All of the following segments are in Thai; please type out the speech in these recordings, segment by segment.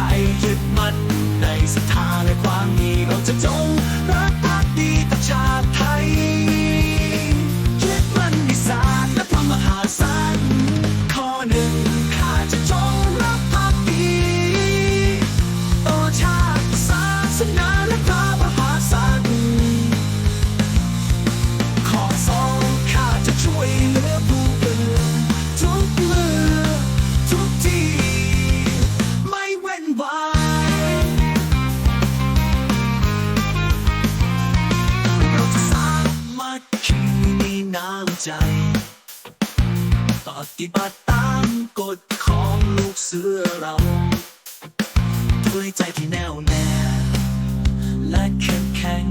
ใจยึดมั่นในศรัทธาและความดีเราจะจง ใจ ปฏิบัติตามกฎของลูกเสือเรา ด้วยใจที่แน่วแน่ และเข้มแข็ง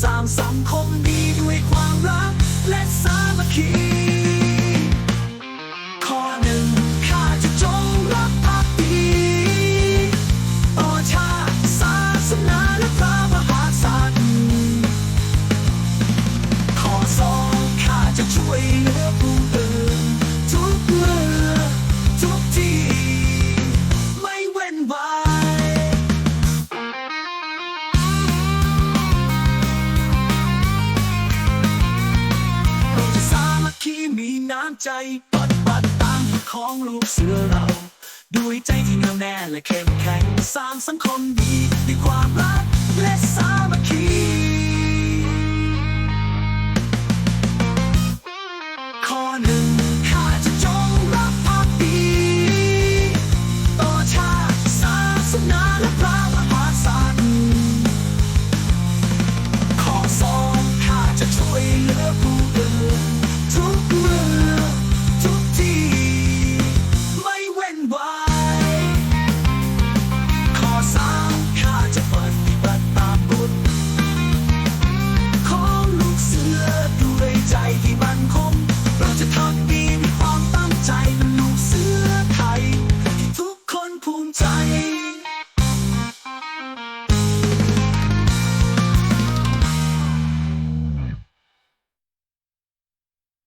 สร้างสังคมดีด้วยความรักและามใจปฏิบัติตามของลูกเสือเรา ด้วยใจที่แน่วแน่และเข้มแข็งสร้างสังคมดีด้วยความรักและสามัคคีข้อหนึ่งข้าจะจงรับพักดี ต่อชาติศาสนาและพระ I